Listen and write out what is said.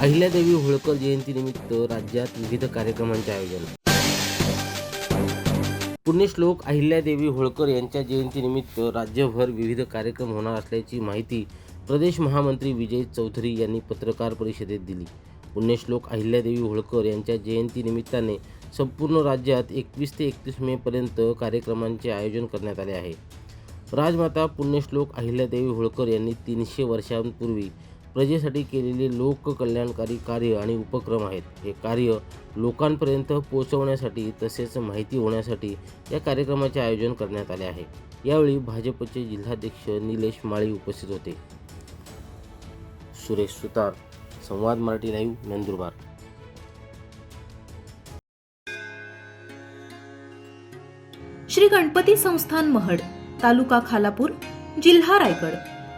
अहिल्यादेवी होळकर जयंतीनिमित्त राज्यात विविध कार्यक्रमांचे आयोजन. पुण्यश्लोक अहिल्यादेवी होळकर यांच्या जयंतीनिमित्त राज्यभर विविध कार्यक्रम होणार असल्याची माहिती प्रदेश महामंत्री विजय चौधरी यांनी पत्रकार परिषदेत दिली. पुण्यश्लोक अहिल्यादेवी होळकर यांच्या जयंतीनिमित्ताने संपूर्ण राज्यात एकवीस ते एकतीस मेपर्यंत कार्यक्रमांचे आयोजन करण्यात आले आहे. राजमाता पुण्यश्लोक अहिल्यादेवी होळकर यांनी तीनशे वर्षांपूर्वी प्रजेसाठी केलेले लोककल्याणकारी कार्य आणि उपक्रम आहेत. हे कार्य लोकांपर्यंत पोहोचवण्यासाठी तसेच माहिती होण्यासाठी या कार्यक्रमाचे आयोजन करण्यात आले आहे. यावेळी भाजपचे जिल्हाध्यक्ष निलेश माळी उपस्थित होते. सुरेश सुतार संवाद मराठी लाईव्ह नंदुरबार. श्री गणपती संस्थान महड तालुका खालापूर जिल्हा रायगड.